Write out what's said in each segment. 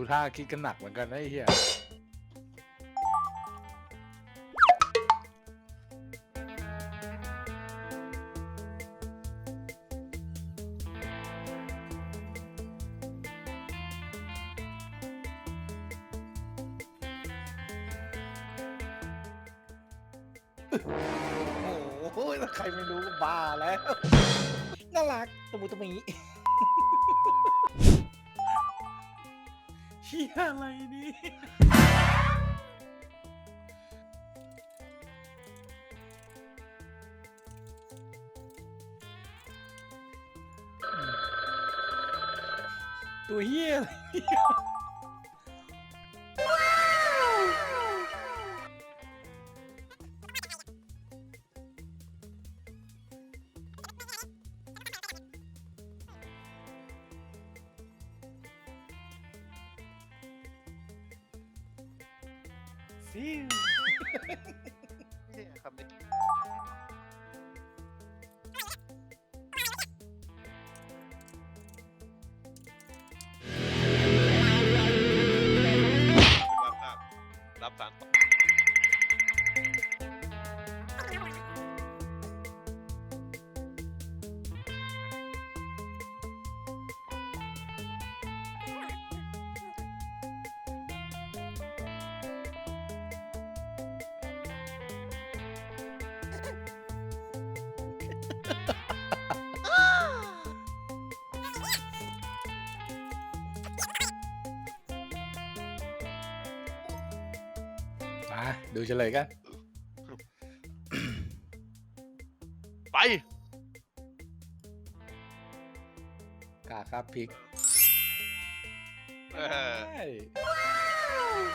ดูท่าคิดกันหนักเหมือนกันนะไอ้เหี้ยโอ้โหถ้าใครไม่รู้ก็บ้าแล้ว น่ารักตะมูตะมี เฮียอะไรนี่ตัวเฮียอะไร นี่ยฟิวนี่คำนี้รับทราพรับสารต่อ มาดูเฉลยกัน ไป กาครับพริกเออ ใช่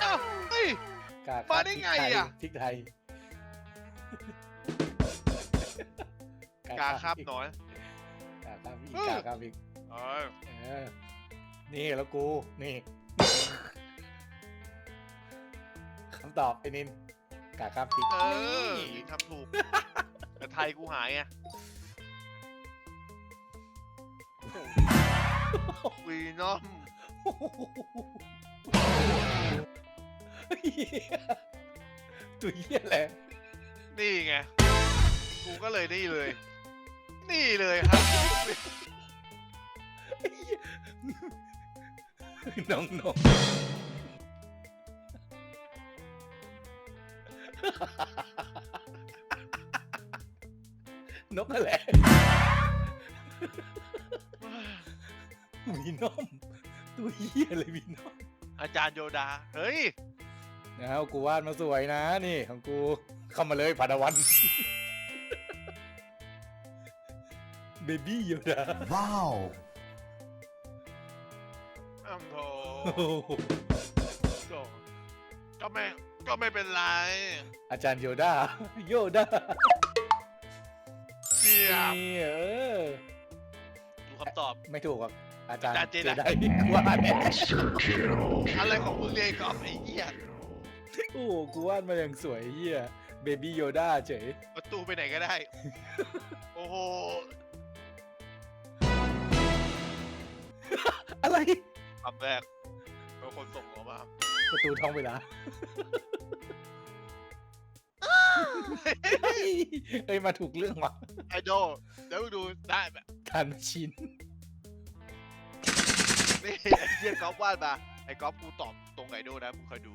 เอ้าเฮ้ย กาครับมาได้ไงอะพริกไทยพริกไทยกาคาบน้อยกาครับพริกเออกาครับพริกเออเออนี่แล้วกู นี่ ตอบไอ้นินกาครับพริกเออนี่นี่ทำถูก แต่ไทยกูหายไงวีนอมเหี้ยตัวเหี้ยแหละนี่ไง กูก็เลยนี่เลย นี่เลยครับ น้องน นกนั่นแหละวีนอมตัวเหี้ยเลยวีนอมอาจารย์โยดา เฮ้ยนะกูวาดมาสวยนะ นี่ ของกูเข้ามาเลยพันวันเบบี้โยดา Wow. อ้ำโถโถก็ไม่ ก็ไม่เป็นไร อาจารย์โยดา โยดาเสียบนี่เออ ดูคำตอบ ไม่ถูกหรอกอาจารย์อาจารย์เจไดไดกูวาดอะไรของมึงเรียนกอบไอ้เหี้ยโอ้โหกูวาดมาอย่างสวยเฮียเบบี้โยดาเฉย ประตูไปไหนก็ได้ โอ้โห อะไร คำแรกเป็นคนส่งออกมา ประตูท้องเวลาเฮ้ยมาถูกเรื่องว่ะไอดอลเดี๋ยวดูได้แบบทานชินนี่ไอ้เหี้ยก๊อฟวาดมาไอ้ก๊อฟกูตอบตรงไอดอลนะมึงเคยดู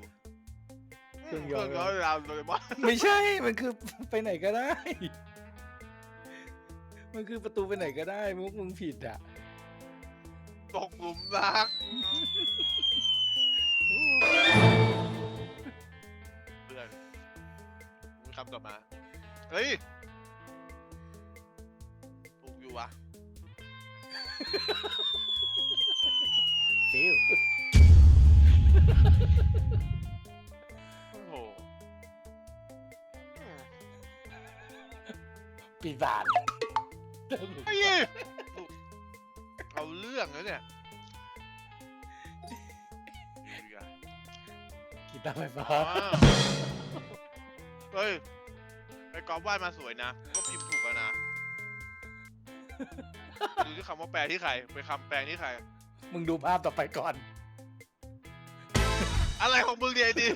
เครื่องเคยรื่อนงต์ย้อนเวลาเลยมั้งไม่ใช่ มันคือไปไหนก็ได้ มันคือประตูไปไหนก็ได้มุกมึงผิดอะตกหลุมรัก เพื่อนมึงคำต่อมา เฮ้ย ถูกอยู่วะฟิวโอ้โหอืมปีศาจไอ้ยเอาเรื่องแล้วเนี่ย กีตาร์ไฟฟ้าอ๋อเฮ้ยไอ้กอล์ฟวาดมาสวยนะก็พิมพ์ถูกแล้วนะดูที่คำว่าแปลที่ใครเป็นคำแปลที่ใคร มึงดูภาพต่อไปก่อน อะไรของมึงเนี่ยไอ้ดิ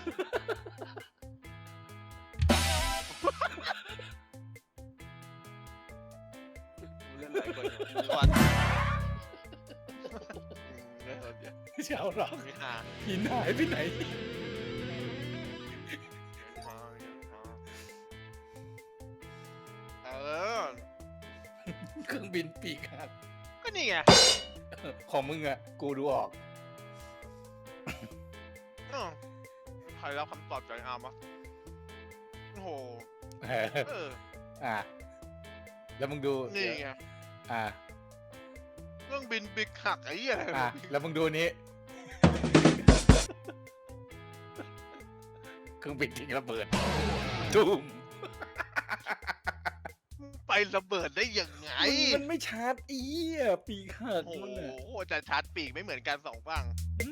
กูเล่นหลายคนอยู่วันเล่นคนเดียวเช้าหรอกไม่หาหินหายไปไหน เครื่องบินปีกหักก็นี่ไงของมึงอะกูดูออกอ้าวใครรับคำตอบจากไอ้อาร์มวะโอ้โหเออเอออะแล้วมึงดูนี่ไงอะเครื่องบินบิกหักไอ้เหี้ยอะไรอะแล้วมึงดูนี้เครื่องบินทิ้งระเบิดตุ้ม ไประเบิดได้ยังไง มันไม่ชาร์จอีอะปีกหักโอ้มันอะโหแต่ชาร์จปีกไม่เหมือนกันสองฝั่ง อืม